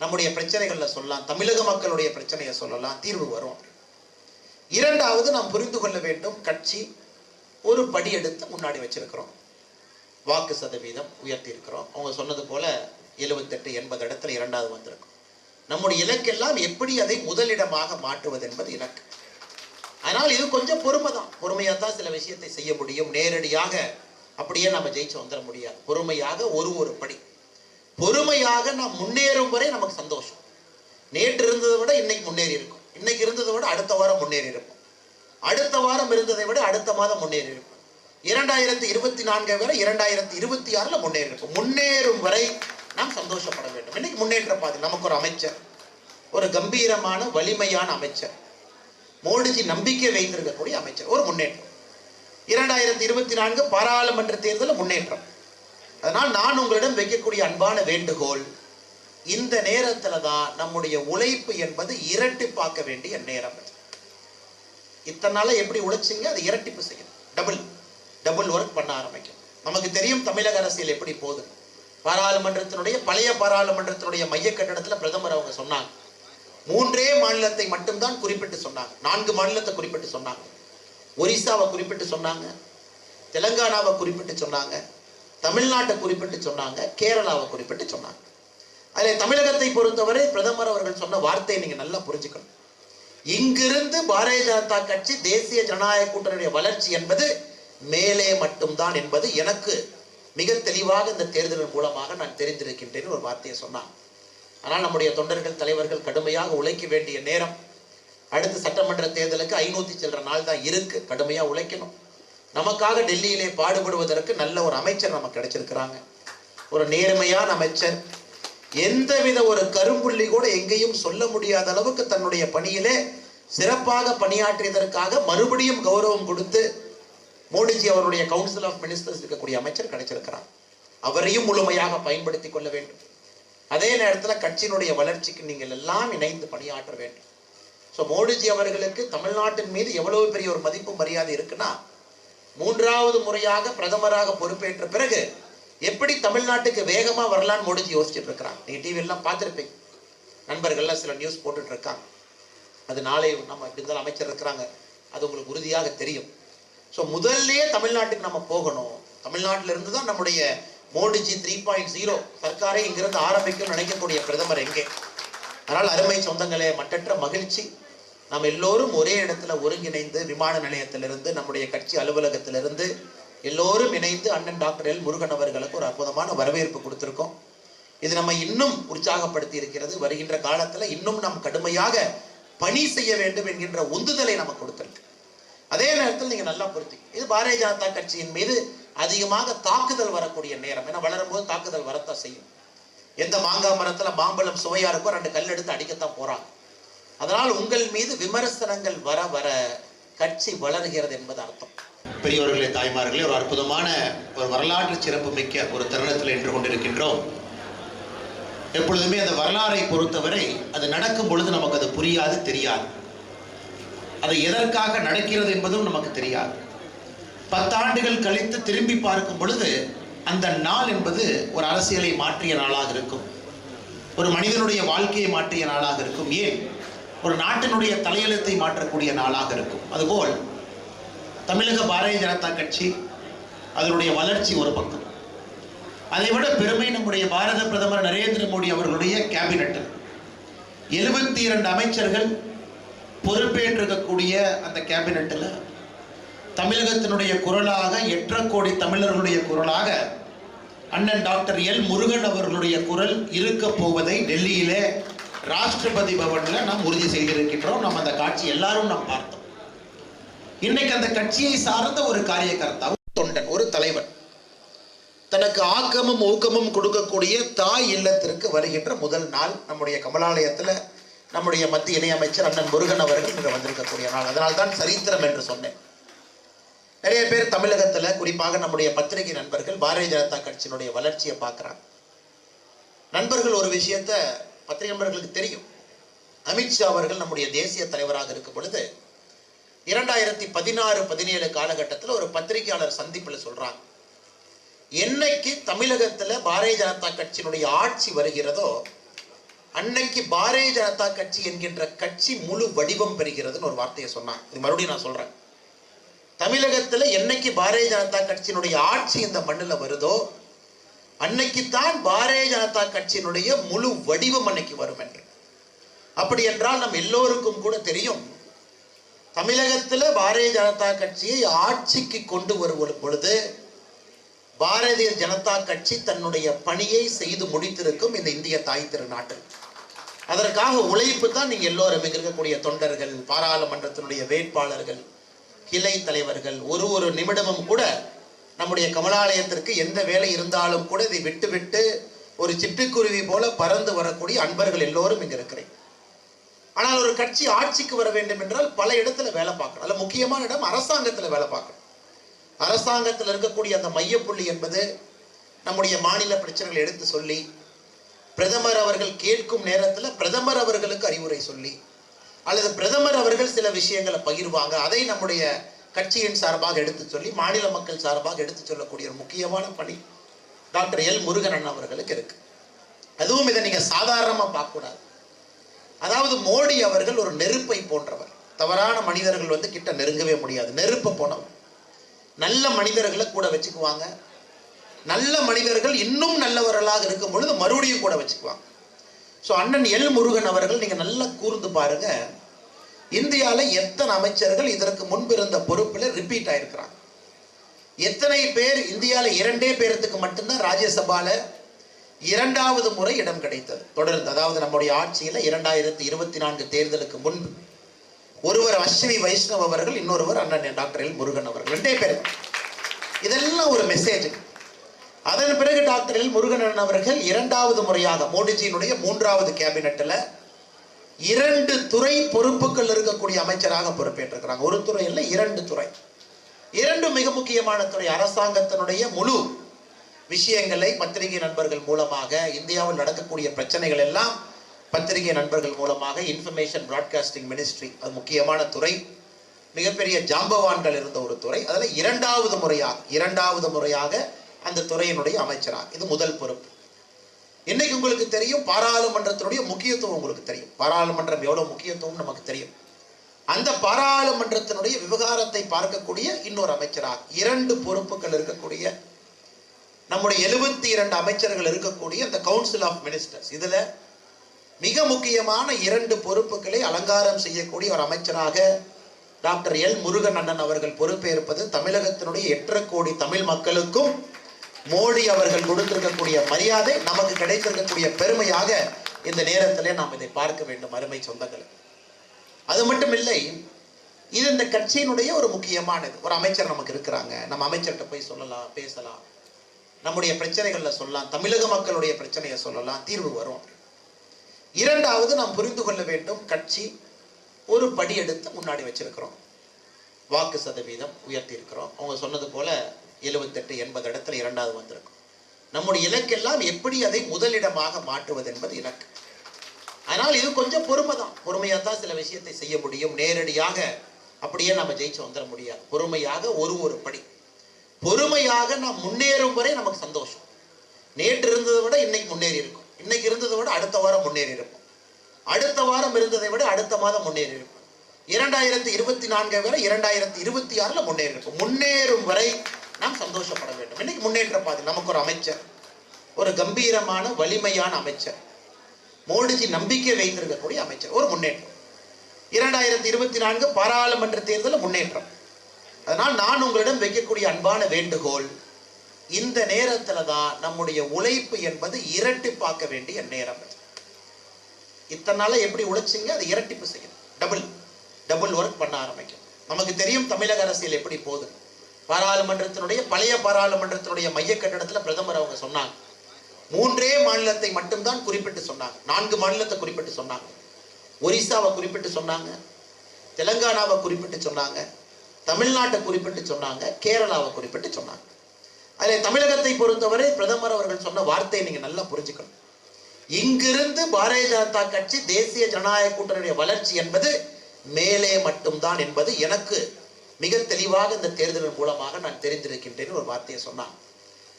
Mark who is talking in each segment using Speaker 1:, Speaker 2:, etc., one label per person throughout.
Speaker 1: நம்முடைய பிரச்சனைகளில் சொல்லலாம் தமிழக மக்களுடைய பிரச்சனையை சொல்லலாம் தீர்வு வரும். இரண்டாவது நாம் புரிந்து கொள்ள வேண்டும் கட்சி ஒரு படி எடுத்து முன்னாடி வச்சிருக்கிறோம். வாக்கு சதவீதம் உயர்த்தி இருக்கிறோம் அவங்க சொன்னது போல எழுபத்தெட்டு எண்பது இடத்துல இரண்டாவது வந்திருக்கும். நம்முடைய இலக்கெல்லாம் எப்படி அதை முதலிடமாக மாற்றுவது என்பது இலக்கு. அதனால் இது கொஞ்சம் பொறுமை தான் பொறுமையாக தான் சில விஷயத்தை செய்ய முடியும். நேரடியாக அப்படியே நம்ம ஜெயிச்சு வந்துட முடியாது. பொறுமையாக ஒரு ஒரு படி. பொறுமையாக நாம் முன்னேறும் வரை நமக்கு சந்தோஷம். நேற்று இருந்ததை விட இன்னைக்கு முன்னேறி இருக்கும். இன்னைக்கு இருந்ததை விட அடுத்த வாரம் முன்னேறி இருக்கும். அடுத்த வாரம் இருந்ததை விட அடுத்த மாதம் முன்னேறி இருக்கும். இரண்டாயிரத்தி இருபத்தி நான்கை வரை இரண்டாயிரத்தி இருபத்தி ஆறுல முன்னேறி இருக்கும். முன்னேறும் வரை நாம் சந்தோஷப்பட வேண்டும். இன்னைக்கு முன்னேற்ற பாதை. நமக்கு ஒரு அமைச்சர். ஒரு கம்பீரமான வலிமையான அமைச்சர். மோடிஜி நம்பிக்கை வைத்திருக்கக்கூடிய அமைச்சர். ஒரு முன்னேற்றம். இரண்டாயிரத்தி இருபத்தி நான்கு பாராளுமன்ற தேர்தலில் முன்னேற்றம். அதனால் நான் உங்களிடம் வைக்கக்கூடிய அன்பான வேண்டுகோள் இந்த நேரத்தில் தான் நம்முடைய உழைப்பு என்பது இரட்டிப்பாக்க வேண்டிய நேரம் இத்தனை நாளா எப்படி உழைச்சிங்க? அதை இரட்டிப்பு செய்யணும். டபுள் டபுள் ஒர்க் பண்ண ஆரம்பிக்கும் நமக்கு தெரியும் தமிழக அரசியல் எப்படி போகுது. பாராளுமன்றத்தினுடைய பழைய பாராளுமன்றத்தினுடைய மைய கட்டணத்தில் பிரதமர் அவங்க சொன்னாங்க. மூன்றே மாநிலத்தை மட்டும்தான் குறிப்பிட்டு சொன்னாங்க. நான்கு மாநிலத்தை குறிப்பிட்டு சொன்னாங்க. ஒரிசாவை குறிப்பிட்டு சொன்னாங்க. தெலுங்கானாவை குறிப்பிட்டு சொன்னாங்க. தமிழ்நாட்டை குறிப்பிட்டு சொன்னாங்க கேரளாவை குறிப்பிட்டு சொன்னாங்க. அதில் தமிழகத்தை பொறுத்தவரை பிரதமர் அவர்கள் சொன்ன வார்த்தையை நீங்கள் நல்லா புரிஞ்சுக்கணும். இங்கிருந்து பாரதிய ஜனதா கட்சி தேசிய ஜனநாயக கூட்டணியுடைய வளர்ச்சி என்பது மேலே மட்டும்தான் என்பது எனக்கு மிக தெளிவாக இந்த தேர்தலின் மூலமாக நான் தெரிந்திருக்கின்றேன் ஒரு வார்த்தையை சொன்னான் ஆனால் நம்முடைய தொண்டர்கள் தலைவர்கள் கடுமையாக உழைக்க வேண்டிய நேரம். அடுத்த சட்டமன்ற தேர்தலுக்கு ஐநூத்தி சில்லற நாள் தான் இருக்கு. கடுமையா உழைக்கணும். நமக்காக டெல்லியிலே பாடுபடுவதற்கு நல்ல ஒரு அமைச்சர் நமக்கு கிடைச்சிருக்கிறாங்க. ஒரு நேர்மையான அமைச்சர். எந்தவித ஒரு கரும்புள்ளி கூட எங்கேயும் சொல்ல முடியாத அளவுக்கு தன்னுடைய பணியிலே சிறப்பாக பணியாற்றியதற்காக மறுபடியும் கௌரவம் கொடுத்து மோடிஜி அவருடைய கவுன்சில் ஆஃப் மினிஸ்டர்ஸ் இருக்கக்கூடிய அமைச்சர் கிடைச்சிருக்கிறார். அவரையும் முழுமையாக பயன்படுத்தி கொள்ள வேண்டும். அதே நேரத்தில் கட்சியினுடைய வளர்ச்சிக்கு நீங்கள் எல்லாம் இணைந்து பணியாற்ற வேண்டும். ஸோ மோடிஜி அவர்களுக்கு தமிழ்நாட்டின் மீது எவ்வளவு பெரிய ஒரு மதிப்பு மரியாதை இருக்குன்னா மூன்றாவது முறையாக பிரதமராக பொறுப்பேற்ற பிறகு எப்படி தமிழ்நாட்டுக்கு வேகமாக வரலான்னு மோடிஜி யோசிச்சுட்டு இருக்கிறாங்க. நீங்கள் டிவியெல்லாம் பார்த்துருப்பீங்க. நண்பர்கள்லாம் சில நியூஸ் போட்டுட்டு இருக்காங்க. அது நாளை நம்ம இப்படி இருந்தாலும் அமைச்சர் இருக்கிறாங்க. அது உங்களுக்கு உறுதியாக தெரியும். ஸோ முதல்லே தமிழ்நாட்டுக்கு நம்ம போகணும். தமிழ்நாட்டிலிருந்து தான் நம்முடைய மோடிஜி த்ரீ பாயிண்ட் ஜீரோ சர்க்காரை இங்கிருந்து ஆரம்பிக்கும் நினைக்கக்கூடிய பிரதமர் எங்கே? அதனால் அருமை சொந்தங்களே மட்டற்ற மகிழ்ச்சி. நாம் எல்லோரும் ஒரே இடத்துல ஒருங்கிணைந்து விமான நிலையத்திலிருந்து நம்முடைய கட்சி அலுவலகத்திலிருந்து எல்லோரும் இணைந்து அண்ணன் டாக்டர் எல் முருகன் அவர்களுக்கு ஒரு அற்புதமான வரவேற்பு கொடுத்துருக்கோம். இது நம்ம இன்னும் உற்சாகப்படுத்தி இருக்கிறது. வருகின்ற காலத்துல இன்னும் நாம் கடுமையாக பணி செய்ய வேண்டும் என்கின்ற உந்துதலை நமக்கு கொடுத்திருக்கு. அதே நேரத்தில் நீங்க நல்லா பொருத்தி இது பாரதிய ஜனதா கட்சியின் மீது அதிகமாக தாக்குதல் வரக்கூடிய நேரம். ஏன்னா வளரும் போது தாக்குதல் வரத்தான் செய்யும். எந்த மாங்காய் மரத்துல மாம்பழம் சுவையா இருக்கோ ரெண்டு கல் எடுத்து அடிக்கத்தான் போறாங்க. அதனால் உங்கள் மீது விமர்சனங்கள் வர வர கட்சி வளர்கிறது என்பது அர்த்தம். பெரியவர்களே தாய்மார்களே ஒரு அற்புதமான ஒரு வரலாற்று சிறப்பு மிக்க ஒரு தருணத்தில் நின்று கொண்டிருக்கின்றோம். எப்பொழுதுமே அந்த வரலாறை பொறுத்தவரை அது நடக்கும் பொழுது நமக்கு அது புரியாது தெரியாது. அது எதற்காக நடக்கிறது என்பதும் நமக்கு தெரியாது. பத்தாண்டுகள் கழித்து திரும்பி பார்க்கும் பொழுது அந்த நாள் என்பது ஒரு அரசியலை மாற்றிய நாளாக இருக்கும். ஒரு மனிதனுடைய வாழ்க்கையை மாற்றிய நாளாக இருக்கும். ஏன்? ஒரு நாட்டினுடைய தலையெழுத்தை மாற்றக்கூடிய நாளாக இருக்கும். அதுபோல் தமிழக பாரதிய ஜனதா கட்சி அதனுடைய வளர்ச்சி ஒரு பக்கம். அதை விட பெருமை நம்முடைய பாரத பிரதமர் நரேந்திர மோடி அவர்களுடைய கேபினெட். எழுபத்தி இரண்டு அமைச்சர்கள் பொறுப்பேற்றிருக்கக்கூடிய அந்த கேபினெட்டில் தமிழகத்தினுடைய குரலாக எட்டரை கோடி தமிழர்களுடைய குரலாக அண்ணன் டாக்டர் எல் முருகன் அவர்களுடைய குரல் இருக்க போவதை டெல்லியிலே ராஷ்டிரபதி பவன்ல நாம் உறுதி செய்திருக்கின்றோம். நம்ம அந்த காட்சி எல்லாரும் நாம் பார்த்தோம். இன்னைக்கு அந்த கட்சியை சார்ந்த ஒரு காரியகர்த்தா தொண்டன் ஒரு தலைவன். தனக்கு ஆக்கமும் ஊக்கமும் கொடுக்கக்கூடிய தாய் இல்லத்திற்கு வருகின்ற முதல் நாள் நம்முடைய கமலாலயத்துல நம்முடைய மத்திய இணையமைச்சர் அண்ணன் முருகன் அவர்கள் இன்று வந்திருக்கக்கூடிய நாள். அதனால் தான் சரித்திரம் என்று சொன்னேன். நிறைய பேர் தமிழகத்தில் குறிப்பாக நம்முடைய பத்திரிகை நண்பர்கள் பாரதிய ஜனதா கட்சியினுடைய வளர்ச்சியை பார்க்குறாங்க. நண்பர்கள் ஒரு விஷயத்தை பத்திரிகை நண்பர்களுக்கு தெரியும் அமித்ஷா அவர்கள் நம்முடைய தேசிய தலைவராக இருக்கும் பொழுது இரண்டாயிரத்தி பதினாறு பதினேழு காலகட்டத்தில் ஒரு பத்திரிகையாளர் சந்திப்பில் சொல்றாங்க. என்னைக்கு தமிழகத்தில் பாரதிய ஜனதா கட்சியினுடைய ஆட்சி வருகிறதோ அன்னைக்கு பாரதிய ஜனதா கட்சி என்கின்ற கட்சி முழு வடிவம் பெறுகிறதுன்னு ஒரு வார்த்தையை சொன்னான் இது மறுபடியும் நான் சொல்றேன். தமிழகத்தில் என்னைக்கு பாரதிய ஜனதா கட்சியினுடைய ஆட்சி இந்த மண்ணில் வருதோ அன்னைக்குத்தான் பாரதிய ஜனதா கட்சியினுடைய முழு வடிவம் அன்னைக்கு வரும் என்று. அப்படி என்றால் நம் எல்லோருக்கும் கூட தெரியும். தமிழகத்தில் பாரதிய ஜனதா கட்சியை ஆட்சிக்கு கொண்டு வருவது பொழுது பாரதிய ஜனதா கட்சி தன்னுடைய பணியை செய்து முடித்திருக்கும் இந்த இந்திய தாய் திருநாட்டில். அதற்காக உழைப்பு தான் நீங்கள் எல்லோரும் இருக்கக்கூடிய தொண்டர்கள் பாராளுமன்றத்தினுடைய வேட்பாளர்கள் கிளை தலைவர்கள் ஒரு ஒரு நிமிடமும் கூட நம்முடைய கமலாலயத்திற்கு எந்த வேலை இருந்தாலும் கூட இதை விட்டு விட்டு ஒரு சிட்டுக்குருவி போல பறந்து வரக்கூடிய அன்பர்கள் எல்லோரும் இங்க இருக்கிறேன். ஆனால் ஒரு கட்சி ஆட்சிக்கு வர வேண்டும் என்றால் பல இடத்துல வேலை பார்க்கணும். அதில் முக்கியமான இடம் அரசாங்கத்தில் வேலை பார்க்கணும். அரசாங்கத்தில் இருக்கக்கூடிய அந்த மையப்புள்ளி என்பது நம்முடைய மாநில பிரச்சனைகளை எடுத்து சொல்லி பிரதமர் அவர்கள் கேட்கும் நேரத்தில் பிரதமர் அவர்களுக்கு அறிவுரை சொல்லி அல்லது பிரதமர் அவர்கள் சில விஷயங்களை பகிர்வாங்க. அதை நம்முடைய கட்சியின் சார்பாக எடுத்து சொல்லி மாநில மக்கள் சார்பாக எடுத்து சொல்லக்கூடிய ஒரு முக்கியமான பணி டாக்டர் எல் முருகன் அவர்களுக்கு இருக்கு. அதுவும் இதை நீங்கள் சாதாரணமாக பார்க்கக்கூடாது. அதாவது மோடி அவர்கள் ஒரு நெருப்பை போன்றவர். தவறான மனிதர்கள் வந்து கிட்ட நெருங்கவே முடியாது. நெருப்பை போனவர். நல்ல மனிதர்களை கூட வச்சுக்குவாங்க. நல்ல மனிதர்கள் இன்னும் நல்லவர்களாக இருக்கும் பொழுது மறுபடியும் கூட வச்சுக்குவாங்க. ஸோ அண்ணன் எல் முருகன் அவர்கள் நீங்கள் நல்லா கூர்ந்து பாருங்கள் இந்தியாவில் எத்தனை அமைச்சர்கள் இதற்கு முன்பு இருந்த பொறுப்பில் ரிப்பீட் ஆயிருக்கிறாங்க. எத்தனை பேர் இந்தியாவில் இரண்டே பேர்த்துக்கு மட்டும்தான் ராஜ்யசபாவில் இரண்டாவது முறை இடம் கிடைத்தது. தொடர்ந்து அதாவது நம்முடைய ஆட்சியில் இரண்டாயிரத்தி இருபத்தி நான்கு தேர்தலுக்கு முன்பு ஒருவர் அஸ்வினி வைஷ்ணவ் அவர்கள் இன்னொருவர் அண்ணன் டாக்டர் எல் முருகன் அவர்கள். ரெண்டே பேர். இதெல்லாம் ஒரு மெசேஜ் அதன் பிறகு டாக்டர் எல் முருகன் அவர்கள் இரண்டாவது முறையாக மோடிஜியினுடைய மூன்றாவது கேபினெட்டில் இரண்டு துறை பொறுப்புகள் இருக்கக்கூடிய அமைச்சராக பொறுப்பேற்றிருக்கிறாங்க. ஒரு துறை இல்லை இரண்டு துறை. இரண்டு மிக முக்கியமான துறை அரசாங்கத்தினுடைய முழு விஷயங்களை பத்திரிகை நண்பர்கள் மூலமாக இந்தியாவில் நடக்கக்கூடிய பிரச்சனைகள் எல்லாம் பத்திரிகை நண்பர்கள் மூலமாக இன்ஃபர்மேஷன் பிராட்காஸ்டிங் மினிஸ்ட்ரி அது முக்கியமான துறை. மிகப்பெரிய ஜாம்பவான்கள் இருந்த ஒரு துறை. அதில் இரண்டாவது முறையாக இரண்டாவது முறையாக அந்த துறையினுடைய அமைச்சராக இது முதல் பொறுப்பு. என்னைக்கு உங்களுக்கு தெரியும்? பாராளுமன்றத்தினுடைய முக்கியத்துவம் உங்களுக்கு தெரியும். பாராளுமன்றம் எவ்வளவு முக்கியத்துவம் நமக்கு தெரியும். அந்த பாராளுமன்றத்தினுடைய விவகாரத்தை பார்க்கக்கூடிய இன்னொரு அமைச்சராக இரண்டு பொறுப்புகள் இருக்கக்கூடிய நம்முடைய எழுபத்தி இரண்டு அமைச்சர்கள் இருக்கக்கூடிய இந்த கவுன்சில் ஆஃப் மினிஸ்டர்ஸ் இதுல மிக முக்கியமான இரண்டு பொறுப்புகளை அலங்காரம் செய்யக்கூடிய ஒரு அமைச்சராக டாக்டர் எல் முருகன் அண்ணன் அவர்கள் பொறுப்பேற்பது தமிழகத்தினுடைய எட்டரை கோடி தமிழ் மக்களுக்கும் மோடி அவர்கள் கொடுத்திருக்கக்கூடிய மரியாதை நமக்கு கிடைத்திருக்கக்கூடிய பெருமையாக இந்த நேரத்திலே நாம் இதை பார்க்க வேண்டும் அருமை சொந்தங்களை. அது மட்டும் இல்லை இது இந்த கட்சியினுடைய ஒரு முக்கியமானது. ஒரு அமைச்சர் நமக்கு இருக்கிறாங்க. நம்ம அமைச்சர்கிட்ட போய் சொல்லலாம் பேசலாம். நம்முடைய பிரச்சனைகளில் சொல்லலாம் தமிழக மக்களுடைய பிரச்சனையை சொல்லலாம் தீர்வு வரும். இரண்டாவது நாம் புரிந்து கொள்ள வேண்டும் கட்சி ஒரு படி எடுத்து முன்னாடி வச்சிருக்கிறோம். வாக்கு சதவீதம் உயர்த்தி இருக்கிறோம் அவங்க சொன்னது போல எழுபத்தெட்டு எண்பது இடத்துல இரண்டாவது வந்திருக்கும் நம்முடைய இலக்கெல்லாம் எப்படி அதை முதலிடமாக மாற்றுவது என்பது இலக்கு. அதனால் இது கொஞ்சம் பொறுமை தான் பொறுமையாக தான் சில விஷயத்தை செய்ய முடியும். நேரடியாக அப்படியே நம்ம ஜெயிச்சு வந்துட முடியாது. பொறுமையாக ஒரு ஒரு படி. பொறுமையாக நாம் முன்னேறும் வரை நமக்கு சந்தோஷம். நேற்று இருந்ததை விட இன்னைக்கு முன்னேறி இருக்கும். இன்னைக்கு இருந்ததை விட அடுத்த வாரம் முன்னேறி இருக்கும் அடுத்த வாரம் இருந்ததை விட அடுத்த மாதம் முன்னேறி இருக்கும் இரண்டாயிரத்தி இருபத்தி நான்கு வரை இரண்டாயிரத்தி இருபத்தி ஆறில் முன்னேறி இருக்கும் முன்னேறும் வரை நாம் சந்தோஷப்பட வேண்டும். இன்னைக்கு முன்னேற்ற பாதை நமக்கு ஒரு அமைச்சர் ஒரு கம்பீரமான வலிமையான அமைச்சர் மோடிஜி நம்பிக்கை வைத்திருக்கக்கூடிய அமைச்சர் ஒரு முன்னேற்றம். இரண்டாயிரத்தி இருபத்தி நான்கு பாராளுமன்ற தேர்தலில் முன்னேற்றம். அதனால் நான் உங்களிடம் வைக்கக்கூடிய அன்பான வேண்டுகோள் இந்த நேரத்தில் தான் நம்முடைய உழைப்பு என்பது இரட்டி பார்க்க வேண்டிய நேரம் இத்தனை நாளாக எப்படி உழைச்சிங்க? அதை இரட்டிப்பு செய்யணும். டபுள் டபுள் ஒர்க் பண்ண ஆரம்பிக்கும் நமக்கு தெரியும் தமிழக அரசியல் எப்படி போகுது. பாராளுமன்றத்தினுடைய பழைய பாராளுமன்றத்தினுடைய மைய கட்டடத்துல பிரதமர் அவங்க சொன்னாங்க. மூன்றே மாநிலத்தை மட்டும்தான் குறிப்பிட்டு சொன்னாங்க. நான்கு மாநிலத்தை குறிப்பிட்டு சொன்னாங்க. ஒரிசாவை குறிப்பிட்டு சொன்னாங்க. தெலுங்கானாவை குறிப்பிட்டு சொன்னாங்க. தமிழ்நாட்டை குறிப்பிட்டு சொன்னாங்க. கேரளாவை குறிப்பிட்டு சொன்னாங்க. அதில் தமிழகத்தை பொறுத்தவரை பிரதமர் அவர்கள் சொன்ன வார்த்தையை நீங்க நல்லா புரிஞ்சுக்கணும். இங்கிருந்து பாரதிய ஜனதா கட்சி தேசிய ஜனநாயக கூட்டணியுடைய வளர்ச்சி என்பது மேலே மட்டும்தான் என்பது எனக்கு மிக தெளிவாக இந்த தேர்தலின் மூலமாக நான் தெரிந்திருக்கின்றேன் ஒரு வார்த்தையை சொன்னான்.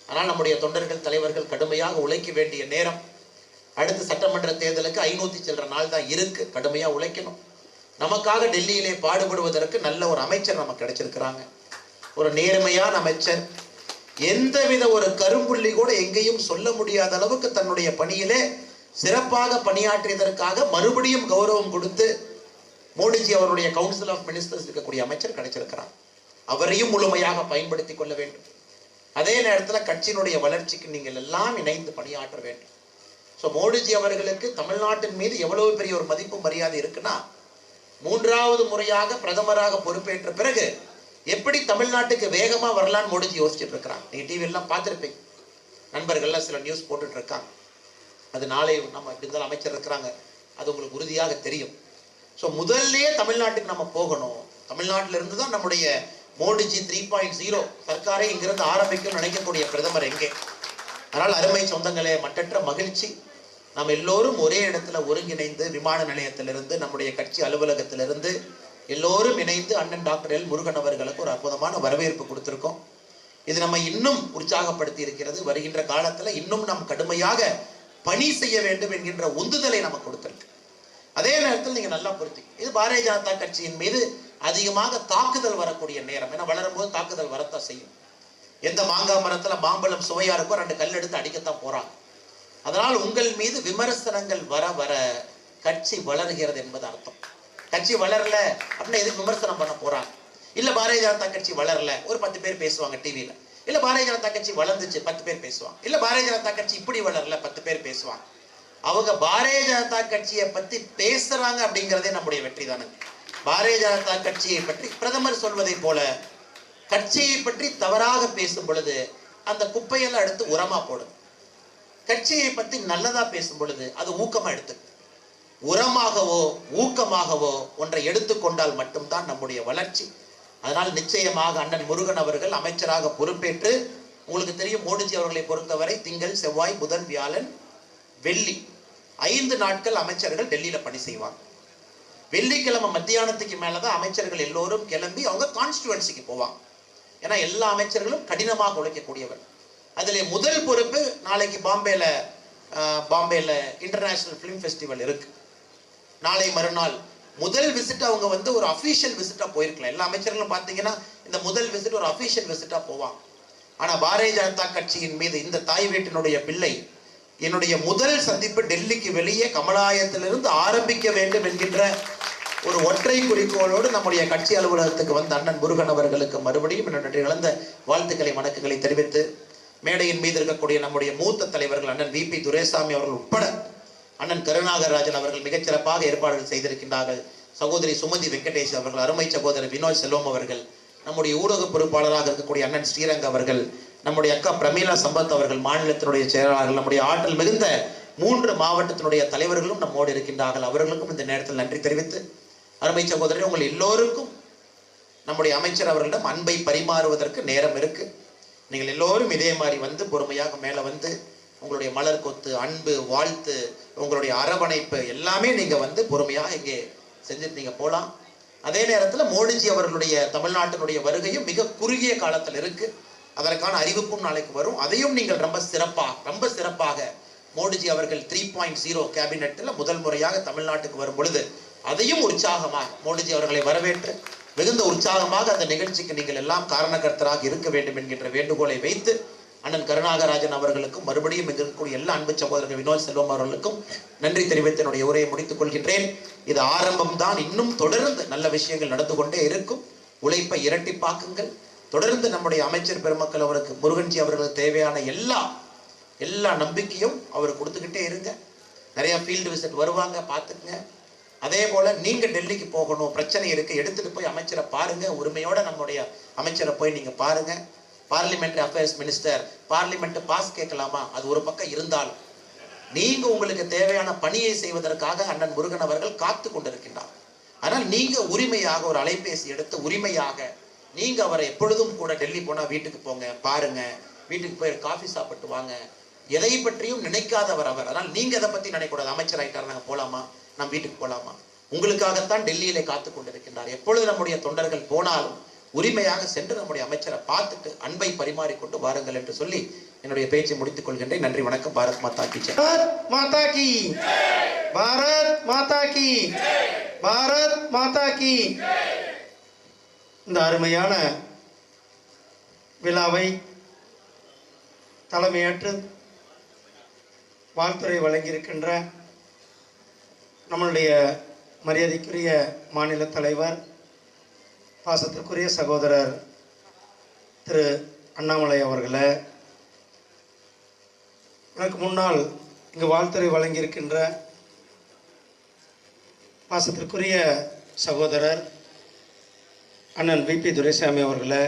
Speaker 1: ஆனால் நம்முடைய தொண்டர்கள் தலைவர்கள் கடுமையாக உழைக்க வேண்டிய நேரம் அடுத்த சட்டமன்ற தேர்தலுக்கு ஐநூத்தி செல்ற நாள் தான் இருக்கு. கடுமையாக உழைக்கணும். நமக்காக டெல்லியிலே பாடுபடுவதற்கு நல்ல ஒரு அமைச்சர் நமக்கு கிடைச்சிருக்கிறாங்க. ஒரு நேர்மையான அமைச்சர். எந்தவித ஒரு கரும்புள்ளி கூட எங்கேயும் சொல்ல முடியாத அளவுக்கு தன்னுடைய பணியிலே சிறப்பாக பணியாற்றியதற்காக மறுபடியும் கௌரவம் கொடுத்து மோடிஜி அவருடைய கவுன்சில் ஆஃப் மினிஸ்டர்ஸ் இருக்கக்கூடிய அமைச்சர் கிடைச்சிருக்கிறார். அவரையும் முழுமையாக பயன்படுத்தி கொள்ள வேண்டும். அதே நேரத்தில் கட்சியினுடைய வளர்ச்சிக்கு நீங்கள் எல்லாம் இணைந்து பணியாற்ற வேண்டும். ஸோ மோடிஜி அவர்களுக்கு தமிழ்நாட்டின் மீது எவ்வளவு பெரிய ஒரு மதிப்பு மரியாதை இருக்குன்னா மூன்றாவது முறையாக பிரதமராக பொறுப்பேற்ற பிறகு எப்படி தமிழ்நாட்டுக்கு வேகமாக வரலான்னு மோடிஜி யோசிச்சுட்டு இருக்கிறாங்க நீங்கள் டிவி பார்த்துருப்பீங்க. நண்பர்கள்லாம் சில நியூஸ் போட்டுட்டு இருக்காங்க. அது நாளை நம்ம இப்படி இருந்தாலும் அமைச்சர் இருக்கிறாங்க. அது உங்களுக்கு உறுதியாக தெரியும். ஸோ முதல்லயே தமிழ்நாட்டுக்கு நம்ம போகணும். தமிழ்நாட்டில இருந்து தான் நம்முடைய மோடிஜி த்ரீ பாயிண்ட் ஜீரோ சர்க்காரை இங்கிருந்து ஆரம்பிக்கும் நினைக்கக்கூடிய பிரதமர் எங்கே? அதனால் அருமை சொந்தங்களே மட்டற்ற மகிழ்ச்சி. நாம் எல்லோரும் ஒரே இடத்துல ஒருங்கிணைந்து விமான நிலையத்திலிருந்து நம்முடைய கட்சி அலுவலகத்திலிருந்து எல்லோரும் இணைந்து அண்ணன் டாக்டர் எல் முருகன் அவர்களுக்கு ஒரு அற்புதமான வரவேற்பு கொடுத்துருக்கோம். இது நம்ம இன்னும் உற்சாகப்படுத்தி இருக்கிறது. வருகின்ற காலத்தில் இன்னும் நாம் கடுமையாக பணி செய்ய வேண்டும் என்கின்ற உந்துதலை நமக்கு கொடுத்திருக்கு. அதே நேரத்தில் நீங்க நல்லா பொறுத்து இது பாரதிய ஜனதா கட்சியின் மீது அதிகமாக தாக்குதல் வரக்கூடிய நேரம். ஏன்னா வளரும் போது தாக்குதல் வரத்தான் செய்யும். எந்த மாங்காய் மரத்துல மாம்பழம் சுவையா இருக்கோ ரெண்டு கல் எடுத்து அடிக்கத்தான் போறாங்க. அதனால் உங்கள் மீது விமர்சனங்கள் வர வர கட்சி வளர்கிறது என்பது அர்த்தம். கட்சி வளரல அப்படின்னா எதுக்கு விமர்சனம் பண்ண போறாங்க? இல்ல பாரதிய ஜனதா கட்சி வளரல. ஒரு பத்து பேர் பேசுவாங்க டிவியில இல்ல பாரதிய ஜனதா கட்சி வளர்ந்துச்சு பத்து பேர் பேசுவாங்க. இல்ல பாரதிய ஜனதா கட்சி இப்படி வளரல பத்து பேர் பேசுவாங்க. அவங்க பாரதிய ஜனதா கட்சியை பத்தி பேசுறாங்க அப்படிங்கிறதே நம்முடைய வெற்றி தானுங்க பாரதிய ஜனதா கட்சியை பற்றி பிரதமர் சொல்வதை போல கட்சியை பற்றி தவறாக பேசும் பொழுது அந்த குப்பையெல்லாம் எடுத்து உரமா போடுது. கட்சியை பத்தி நல்லதா பேசும் பொழுது அது ஊக்கமா எடுத்து உரமாகவோ ஊக்கமாகவோ ஒன்றை எடுத்துக்கொண்டால் மட்டும்தான் நம்முடைய வளர்ச்சி. அதனால் நிச்சயமாக அண்ணன் முருகன் அவர்கள் அமைச்சராக பொறுப்பேற்று உங்களுக்கு தெரியும் மோடிஜி அவர்களை பொறுத்தவரை திங்கள் செவ்வாய் புதன் வியாழன் வெள்ளி. ஐந்து நாட்கள் அமைச்சர்கள் டெல்லியில் பணி செய்வாங்க. வெள்ளிக்கிழமை மத்தியானத்துக்கு மேலே தான் அமைச்சர்கள் எல்லோரும் கிளம்பி அவங்க கான்ஸ்டுவன்சிக்கு போவாங்க. ஏன்னா எல்லா அமைச்சர்களும் கடினமாக உழைக்கக்கூடியவர். அதில் முதல் பொறுப்பு நாளைக்கு பாம்பேல பாம்பேல இன்டர்நேஷ்னல் ஃபிலிம் ஃபெஸ்டிவல் இருக்கு. நாளை மறுநாள் முதல் விசிட் அவங்க வந்து ஒரு அஃபீஷியல் விசிட்டாக போயிருக்கலாம். எல்லா அமைச்சர்களும் பார்த்தீங்கன்னா இந்த முதல் விசிட் ஒரு அஃபீஷியல் விசிட்டாக போவாங்க. ஆனால் பாரதிய ஜனதா கட்சியின் மீது இந்த தாய் வீட்டினுடைய பிள்ளை என்னுடைய முதல் சந்திப்பு டெல்லிக்கு வெளியே கமலாயத்திலிருந்து ஆரம்பிக்க வேண்டும் என்கின்ற ஒரு ஒற்றை குறிக்கோளோடு நம்முடைய கட்சி அலுவலகத்துக்கு வந்த அண்ணன் முருகன் அவர்களுக்கு மறுபடியும் என்னுடைய இழந்த வாழ்த்துக்களை வணக்கங்களை தெரிவித்து மேடையின் மீது இருக்கக்கூடிய நம்முடைய மூத்த தலைவர்கள் அண்ணன் வி பி துரைசாமி அவர்கள் உட்பட அண்ணன் கருணாகரராஜன் அவர்கள் மிகச்சிறப்பாக ஏற்பாடுகள் செய்திருக்கின்றார்கள். சகோதரி சுமதி வெங்கடேஷ் அவர்கள் அருமை சகோதரர் வினோத் செல்வம் அவர்கள் நம்முடைய ஊடக பொறுப்பாளராக இருக்கக்கூடிய அண்ணன் ஸ்ரீரங்க அவர்கள் நம்முடைய அக்கா பிரமீளா சம்பத் அவர்கள் மாநிலத்தினுடைய செயலாளர்கள் நம்முடைய ஆற்றல் மிகுந்த மூன்று மாவட்டத்தினுடைய தலைவர்களும் நம்மோடு இருக்கின்றார்கள். அவர்களுக்கும் இந்த நேரத்தில் நன்றி தெரிவித்து அருமை சகோதரர் உங்கள் எல்லோருக்கும் நம்முடைய அமைச்சர் அவர்களிடம் அன்பை பரிமாறுவதற்கு நேரம் இருக்கு. நீங்கள் எல்லோரும் இதே மாதிரி வந்து பொறுமையாக மேலே வந்து உங்களுடைய மலர் கொத்து அன்பு வாழ்த்து உங்களுடைய அரவணைப்பு எல்லாமே நீங்கள் வந்து பொறுமையாக இங்கே செஞ்சுட்டு நீங்கள் போகலாம். அதே நேரத்தில் மோடிஜி அவர்களுடைய தமிழ்நாட்டினுடைய வருகையும் மிக குறுகிய காலத்தில் இருக்குது அதற்கான அறிவிப்பும் நாளைக்கு வரும். அதையும் நீங்கள் ரொம்ப சிறப்பாக ரொம்ப சிறப்பாக மோடிஜி அவர்கள் த்ரீ பாயிண்ட் ஜீரோ கேபினெட்டில் முதல் முறையாக தமிழ்நாட்டுக்கு வரும் பொழுது அதையும் உற்சாகமாக மோடிஜி அவர்களை வரவேற்று மிகுந்த உற்சாகமாக அந்த நிகழ்ச்சிக்கு நீங்கள் எல்லாம் காரணகர்த்தராக இருக்க வேண்டும் என்கின்ற வேண்டுகோளை வைத்து அண்ணன் கருணாகராஜன் அவர்களுக்கும் மறுபடியும் இருக்கக்கூடிய எல்லா அன்பு சகோதரர்கள் வினோத் செல்வம் அவர்களுக்கும் நன்றி தெரிவித்து என்னுடைய உரையை முடித்துக் கொள்கின்றேன். இது ஆரம்பம் தான் இன்னும் தொடர்ந்து நல்ல விஷயங்கள் நடந்து கொண்டே இருக்கும். உழைப்பை இரட்டிப்பாக்குங்கள். தொடர்ந்து நம்முடைய அமைச்சர் பெருமக்கள் அவருக்கு முருகன்ஜி அவர்களுக்கு தேவையான எல்லா எல்லா நம்பிக்கையும் அவர் கொடுத்துக்கிட்டே இருங்க. நிறைய ஃபீல்டு விசிட் வருவாங்க பார்த்துக்குங்க. அதே போல நீங்க டெல்லிக்கு போகணும் பிரச்சனை இருக்கு எடுத்துட்டு போய் அமைச்சரை பாருங்க. உரிமையோட நம்முடைய அமைச்சரை போய் நீங்க பாருங்க. Parliament affairs minister parliament pass கேட்கலாமா? அது ஒரு பக்கம் இருந்தால். நீங்க உங்களுக்கு தேவையான பணியை செய்வதற்காக அண்ணன் முருகன் அவர்கள் காத்து கொண்டிருக்கின்றார். ஆனால் நீங்க உரிமையாக ஒரு அலைபேசி எடுத்து உரிமையாக நீங்க அவரை எப்பொழுதும் கூட டெல்லி போனா வீட்டுக்கு போங்க பாருங்க. வீட்டுக்கு போய் காஃபி சாப்பிட்டு வாங்க. எதை பற்றியும் நினைக்காதவர் அவர். அதனால் நீங்க எதை பத்தி நினைக்கக்கூடாது. அமைச்சர் ஆகிட்டார் நாங்கள் போலாமா? நாம் வீட்டுக்கு போலாமா? உங்களுக்காகத்தான் டெல்லியிலே காத்து கொண்டிருக்கின்றார். எப்பொழுது நம்முடைய தொண்டர்கள் போனாலும் உரிமையாக சென்று நம்முடைய அமைச்சரை பார்த்துட்டு அன்பை பரிமாறிக்கொண்டு வாருங்கள் என்று சொல்லி என்னுடைய பேச்சை முடித்துக் கொள்கின்றேன். நன்றி வணக்கம். பாரத் மாதா கி
Speaker 2: மாதா கி பாரத் மாதா கி பாரத் மாதா கி இந்த அருமையான விழாவை தலைமையேற்று வாழ்த்துறை வழங்கியிருக்கின்ற நம்மளுடைய மரியாதைக்குரிய மாநில தலைவர் பாசத்திற்குரிய சகோதரர் திரு அண்ணாமலை அவர்களை எனக்கு முன்னால் இங்கு வாழ்த்துறை வழங்கியிருக்கின்ற பாசத்திற்குரிய சகோதரர் அண்ணன் விபி துரைசாமி அவர்களை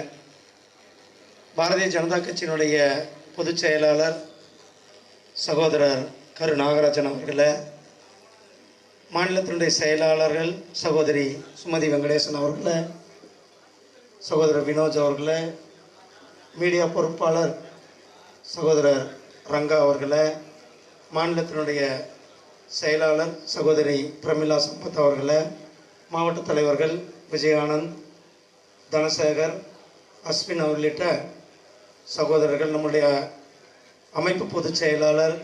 Speaker 2: பாரதிய ஜனதா கட்சியினுடைய பொதுச் செயலாளர் சகோதரர் கரு நாகராஜன் அவர்களை மாநிலத்தினுடைய செயலாளர்கள் சகோதரி சுமதி வெங்கடேசன் அவர்களை சகோதரர் வினோஜ் அவர்களை மீடியா பொறுப்பாளர் சகோதரர் ரங்கா அவர்களை மாநிலத்தினுடைய செயலாளர் சகோதரி பிரமிளா சம்பத் அவர்களை மாவட்ட தலைவர்கள் விஜயானந்த் தனசேகர் அஸ்வின் உள்ளிட்ட சகோதரர்கள் நம்முடைய அமைப்பு பொதுச் செயலாளர்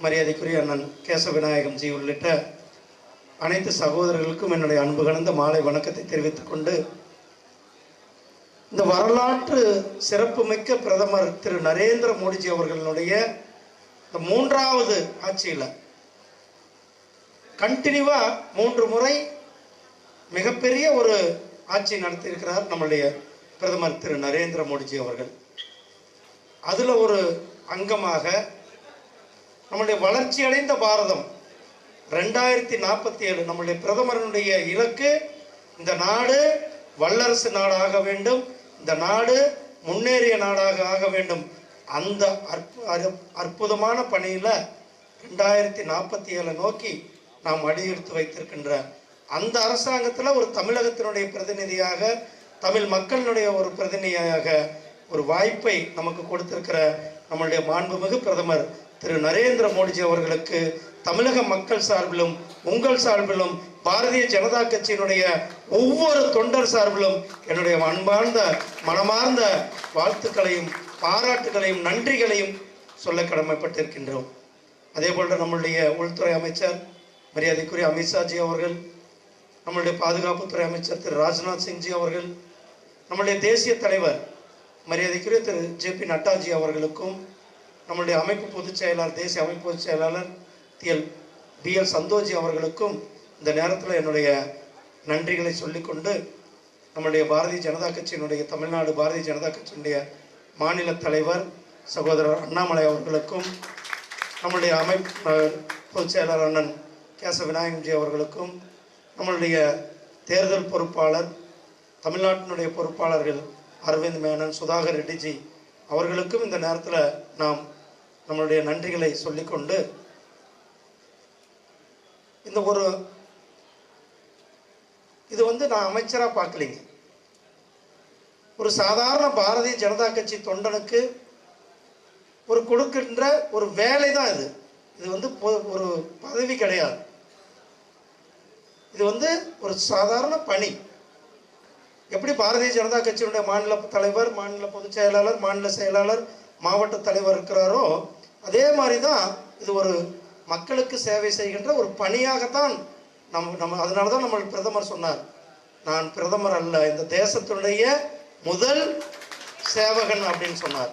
Speaker 2: மரியாதைக்குரிய அண்ணன் கேச விநாயகம் ஜி உள்ளிட்ட அனைத்து சகோதரர்களுக்கும் என்னுடைய அன்பு கலந்த மாலை வணக்கத்தை தெரிவித்துக் கொண்டு இந்த வரலாற்று சிறப்புமிக்க பிரதமர் திரு. நரேந்திர மோடிஜி அவர்களுடைய இந்த மூன்றாவது ஆட்சியில் கண்டினியூவாக மூன்று முறை மிகப்பெரிய ஒரு ஆட்சி நடத்தியிருக்கிறார் நம்முடைய பிரதமர் திரு நரேந்திர மோடிஜி அவர்கள். அதில் ஒரு அங்கமாக நம்முடைய வளர்ச்சி அடைந்த பாரதம் ரெண்டாயிரத்தி நாற்பத்தி ஏழு நம்முடைய பிரதமரனுடைய இலக்கு இந்த நாடு வல்லரசு நாடாக வேண்டும் இந்த நாடு முன்னேறிய நாடாக ஆக வேண்டும். அந்த அற்புதமான பணியில் ரெண்டாயிரத்தி நாற்பத்தி ஏழை நோக்கி நாம் அடியெடுத்து வைத்திருக்கின்ற அந்த அரசாங்கத்தில் ஒரு தமிழகத்தினுடைய பிரதிநிதியாக தமிழ் மக்களினுடைய ஒரு பிரதிநிதியாக ஒரு வாய்ப்பை நமக்கு கொடுத்திருக்கிற நம்மளுடைய மாண்புமிகு பிரதமர் திரு. நரேந்திர மோடிஜி அவர்களுக்கு தமிழக மக்கள் சார்பிலும் உங்கள் சார்பிலும் பாரதிய ஜனதா கட்சியினுடைய ஒவ்வொரு தொண்டர் சார்பிலும் என்னுடைய அன்பார்ந்த மனமார்ந்த வாழ்த்துக்களையும் பாராட்டுகளையும் நன்றிகளையும் சொல்ல கடமைப்பட்டிருக்கின்றோம். அதே போன்று நம்முடைய உள்துறை அமைச்சர் மரியாதைக்குரிய அமித்ஷாஜி அவர்கள் நம்மளுடைய பாதுகாப்புத்துறை அமைச்சர் திரு ராஜ்நாத் சிங்ஜி அவர்கள் நம்மளுடைய தேசிய தலைவர் மரியாதைக்குரிய திரு ஜே பி நட்டாஜி அவர்களுக்கும் நம்மளுடைய அமைப்பு பொதுச் செயலாளர் தேசிய அமைப்பு பொதுச் செயலாளர் திஎல் பி எல் சந்தோஜி அவர்களுக்கும் இந்த நேரத்தில் என்னுடைய நன்றிகளை சொல்லிக்கொண்டு நம்முடைய பாரதிய ஜனதா கட்சியினுடைய தமிழ்நாடு பாரதிய ஜனதா கட்சியினுடைய மாநில தலைவர் சகோதரர் அண்ணாமலை அவர்களுக்கும் நம்முடைய அமைப்பு பொதுச் செயலாளர் அண்ணன் கேசவ விநாயகம்ஜி அவர்களுக்கும் நம்மளுடைய தேர்தல் பொறுப்பாளர் தமிழ்நாட்டினுடைய பொறுப்பாளர்கள் அரவிந்த் மேனன் சுதாகர் ரெட்டிஜி அவர்களுக்கும் இந்த நேரத்தில் நாம் நம்மளுடைய நன்றிகளை சொல்லிக்கொண்டு இந்த ஒரு இது வந்து நான் அமைச்சராக பார்க்கலைங்க. ஒரு சாதாரண பாரதிய ஜனதா கட்சி தொண்டனுக்கு ஒரு கொடுக்கின்ற ஒரு வேலை தான் இது. இது வந்து ஒரு பதவி கிடையாது. இது வந்து ஒரு சாதாரண பணி. எப்படி பாரதிய ஜனதா கட்சியினுடைய மாநில தலைவர் மாநில பொதுச் செயலாளர் மாநில செயலாளர் மாவட்ட தலைவர் இருக்கிறாரோ அதே மாதிரி தான் இது ஒரு மக்களுக்கு சேவை செய்கின்ற ஒரு பணியாகத்தான் நம் நம்ம அதனால தான் நம்ம பிரதமர் சொன்னார். நான் பிரதமர் அல்ல இந்த தேசத்தினுடைய முதல் சேவகன் அப்படின்னு சொன்னார்.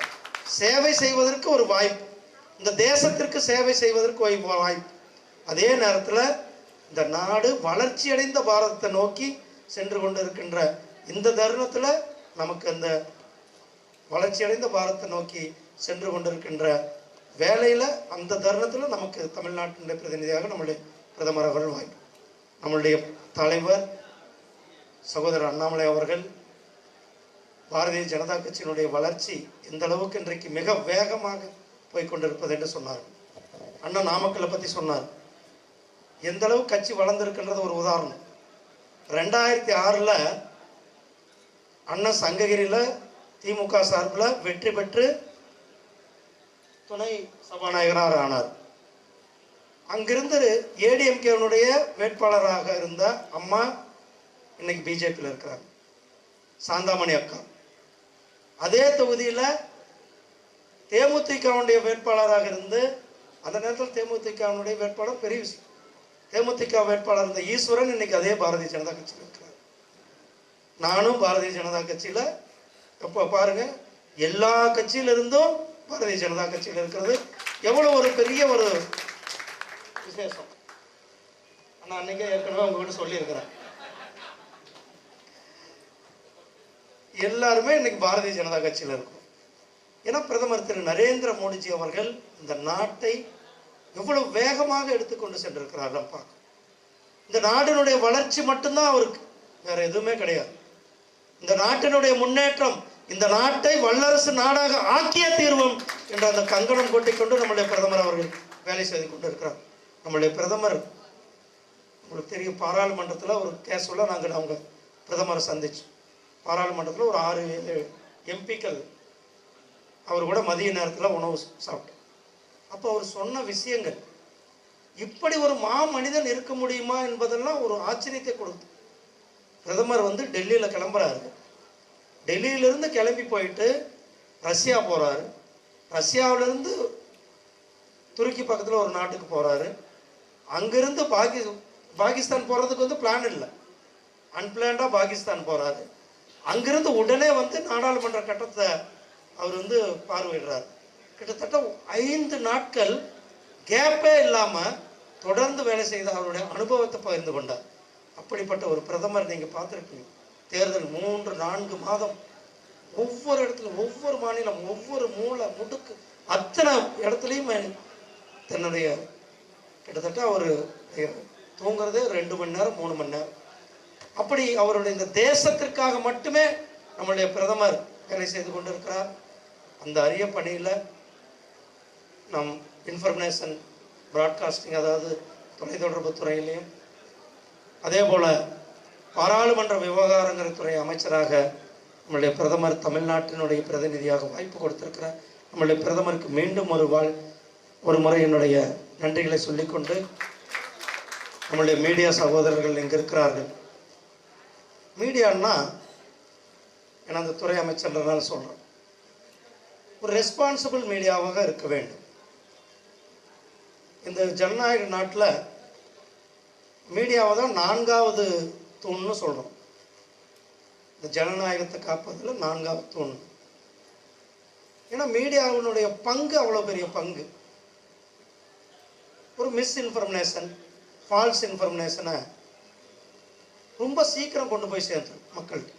Speaker 2: சேவை செய்வதற்கு ஒரு வாய்ப்பு. இந்த தேசத்திற்கு சேவை செய்வதற்கு வாய்ப்பு. அதே நேரத்தில் இந்த நாடு வளர்ச்சியடைந்த பாரதத்தை நோக்கி சென்று கொண்டிருக்கின்ற இந்த தருணத்தில் நமக்கு அந்த வளர்ச்சியடைந்த பாரதத்தை நோக்கி சென்று கொண்டிருக்கின்ற வேலையில் அந்த தருணத்தில் நமக்கு தமிழ்நாட்டினுடைய பிரதிநிதியாக நம்முடைய பிரதமர் அவர்கள் வாய்ப்பு. நம்மளுடைய தலைவர் சகோதரர் அண்ணாமலை அவர்கள் பாரதிய ஜனதா கட்சியினுடைய வளர்ச்சி எந்த அளவுக்கு இன்றைக்கு மிக வேகமாக போய்கொண்டிருப்பது என்று சொன்னார் அண்ணன் நாமக்கலை பற்றி சொன்னார். எந்த அளவு கட்சி வளர்ந்துருக்குன்றது ஒரு உதாரணம். ரெண்டாயிரத்தி ஆறில் அண்ணன் சங்ககிரியில் திமுக சார்பில் வெற்றி பெற்று துணை சபாநாயகராக ஆனார். அங்கிருந்து ஏடிஎம்கேனுடைய வேட்பாளராக இருந்த அம்மா இன்னைக்கு பிஜேபியில் இருக்கிறாங்க. சாந்தாமணி அக்கா. அதே தொகுதியில் தேமுதிகவுடைய வேட்பாளராக இருந்து அந்த நேரத்தில் தேமுதிகவுடைய வேட்பாளர் பெரிய விஷயம். தேமுதிக வேட்பாளர் இருந்த ஈஸ்வரன் இன்னைக்கு அதே பாரதிய ஜனதா கட்சியில் இருக்கிறார். நானும் பாரதிய ஜனதா கட்சியில் இப்போ பாருங்க எல்லா கட்சியிலிருந்தும் பாரதிய ஜனதா கட்சியில் இருக்கிறது. எவ்வளோ ஒரு பெரிய ஒரு விசேஷம். நான் அன்னைக்கே ஏற்கனவே உங்ககிட்ட சொல்லியிருக்கிறேன். எல்லாருமே இன்னைக்கு பாரதிய ஜனதா கட்சியில் இருக்கும். ஏன்னா பிரதமர் திரு நரேந்திர மோடிஜி அவர்கள் இந்த நாட்டை எவ்வளவு வேகமாக எடுத்துக்கொண்டு சென்றிருக்கிறார் நம்ம இந்த நாட்டினுடைய வளர்ச்சி மட்டும்தான் அவருக்கு. வேற எதுவுமே கிடையாது. இந்த நாட்டினுடைய முன்னேற்றம் இந்த நாட்டை வல்லரசு நாடாக ஆக்கிய தீர்வும் என்ற அந்த கங்கணம் கொட்டிக்கொண்டு நம்முடைய பிரதமர் அவர்கள் வேலை செய்து கொண்டு இருக்கிறார் நம்முடைய பிரதமர் உங்களுக்கு தெரியும் பாராளுமன்றத்தில் ஒரு கேஸுள்ள நாங்கள் அவங்க பிரதமரை சந்திச்சு பாராளுமன்றத்தில் ஒரு ஆறு ஏழு எம்பிக்கள் அவர் கூட மதிய நேரத்தில் உணவு சாப்பிட்டோம் அப்போ அவர் சொன்ன விஷயங்கள். இப்படி ஒரு மா மனிதன் இருக்க முடியுமா என்பதெல்லாம் ஒரு ஆச்சரியத்தை கொடுத்து. பிரதமர் வந்து டெல்லியில் கிளம்புறாரு. டெல்லியிலிருந்து கிளம்பி போயிட்டு ரஷ்யா போகிறாரு ரஷ்யாவிலேருந்து துருக்கி பக்கத்தில் ஒரு நாட்டுக்கு போகிறாரு அங்கிருந்து பாகி பாகிஸ்தான் போகிறதுக்கு வந்து பிளான் இல்லை. அன்பிளான்டாக பாகிஸ்தான் போகிறாரு அங்கிருந்து உடனே வந்து நாடாளுமன்ற கட்டத்தை அவர் வந்து பார்வையிடுறாரு. கிட்டத்தட்ட ஐந்து நாட்கள் கேப்பே இல்லாமல் தொடர்ந்து வேலை செய்த அவருடைய அனுபவத்தை பகிர்ந்து கொண்டார். அப்படிப்பட்ட ஒரு பிரதமர் நீங்கள் பார்த்துருப்பீங்க. தேர்தல் மூன்று நான்கு மாதம் ஒவ்வொரு இடத்துல ஒவ்வொரு மாநிலம் ஒவ்வொரு மூளை முடுக்கு அத்தனை இடத்துலையும் தன்னுடைய கிட்டத்தட்ட அவர் தூங்குறதே ரெண்டு மணி நேரம் மூணு மணி நேரம். அப்படி அவருடைய இந்த தேசத்திற்காக மட்டுமே நம்முடைய பிரதமர் வேலை செய்து கொண்டிருக்கிறார். அந்த அரிய பணியில் நம் இன்ஃபர்மேஷன் ப்ராட்காஸ்டிங் அதாவது தொலைத்தொடர்பு துறையிலையும் அதே போல் பாராளுமன்ற விவகாரங்கள் துறை அமைச்சராக நம்முடைய பிரதமர் தமிழ்நாட்டினுடைய பிரதிநிதியாக வாய்ப்பு கொடுத்திருக்கிறார் நம்முடைய பிரதமருக்கு மீண்டும் ஒரு வாழ் ஒரு முறை என்னுடைய நன்றிகளை சொல்லிக்கொண்டு நம்முடைய மீடியா சகோதரர்கள் இங்கே இருக்கிறார்கள். மீடியான்னா நான் அந்த துறை அமைச்சர்னால சொல்கிறேன் ஒரு ரெஸ்பான்சிபிள் மீடியாவாக இருக்க வேண்டும். இந்த ஜனநாயக நாட்டில் மீடியாவை தான் நான்காவது தூண்னு சொல்கிறோம் இந்த ஜனநாயகத்தை காப்பதில் நான்காவது தூண். ஏன்னா மீடியாவினுடைய பங்கு அவ்வளோ பெரிய பங்கு. ஒரு மிஸ்இன்ஃபர்மேஷன் ஃபால்ஸ் இன்ஃபர்மேஷனை ரொம்ப சீக்கிரம் கொண்டு போய் சேர்ந்து மக்கள்கிட்ட.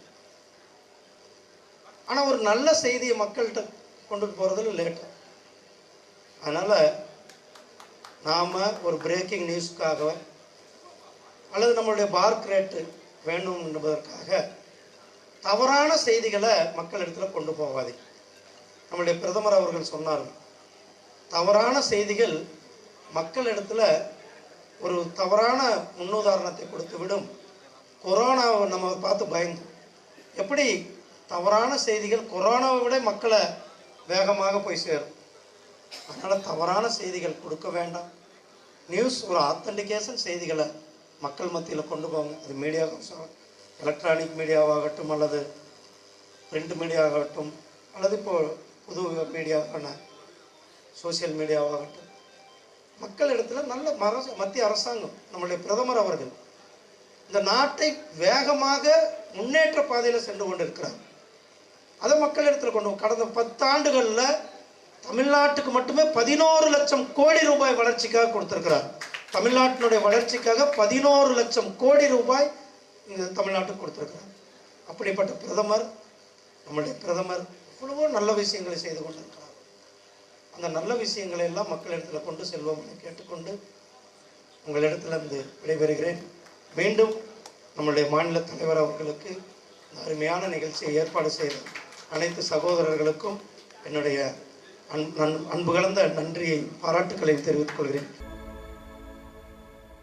Speaker 2: ஆனால் ஒரு நல்ல செய்தியை மக்கள்கிட்ட கொண்டு போகிறதுல லேட்டாக அதனால் நாம் ஒரு பிரேக்கிங் நியூஸ்க்காக அல்லது நம்மளுடைய பார்க் ரேட்டு வேணும் என்பதற்காக தவறான செய்திகளை மக்கள் இடத்துல கொண்டு போகாதே நம்முடைய பிரதமர் அவர்கள் சொன்னார்கள் தவறான செய்திகள் மக்கள் இடத்துல ஒரு தவறான முன்னுதாரணத்தை கொடுத்து விடும். கொரோனாவை நம்ம பார்த்து பயந்தோம் எப்படி தவறான செய்திகள் கொரோனாவை விட மக்களை வேகமாக போய் சேரும்? அதனால் தவறான செய்திகள் கொடுக்க வேண்டாம். நியூஸ் ஒரு ஆத்தன்டிகேஷன் செய்திகளை மக்கள் மத்தியில் கொண்டு போங்க. அது மீடியா எலக்ட்ரானிக் மீடியாவாகட்டும் அல்லது பிரிண்ட் மீடியாவாகட்டும் அல்லது இப்போ புது மீடியாவான சோசியல் மீடியாவாகட்டும் மக்கள் இடத்துல நல்ல மர மத்திய அரசாங்கம் நம்முடைய பிரதமர் அவர்கள் இந்த நாட்டை வேகமாக முன்னேற்ற பாதையில் சென்று கொண்டிருக்கிறார். அதை மக்கள் இடத்துல கொண்டு கடந்த பத்தாண்டுகளில் தமிழ்நாட்டுக்கு மட்டுமே பதினோரு லட்சம் கோடி ரூபாய் வளர்ச்சிக்காக கொடுத்துருக்கிறார். தமிழ்நாட்டினுடைய வளர்ச்சிக்காக பதினோரு லட்சம் கோடி ரூபாய் இங்கே தமிழ்நாட்டுக்கு கொடுத்துருக்கிறார். அப்படிப்பட்ட பிரதமர் நம்முடைய பிரதமர் எவ்வளவோ நல்ல விஷயங்களை செய்து கொண்டிருக்கிறார். அந்த நல்ல விஷயங்களை எல்லாம் மக்களிடத்தில் கொண்டு செல்வோம் என கேட்டுக்கொண்டு உங்களிடத்திலிருந்து விடைபெறுகிறேன். மீண்டும் நம்முடைய மாநில தலைவர் அவர்களுக்கு அருமையான நிகழ்ச்சியை ஏற்பாடு செய்த அனைத்து சகோதரர்களுக்கும் என்னுடைய அன்பு கலந்த நன்றியை பாராட்டுக்களை தெரிவித்துக் கொள்கிறேன்.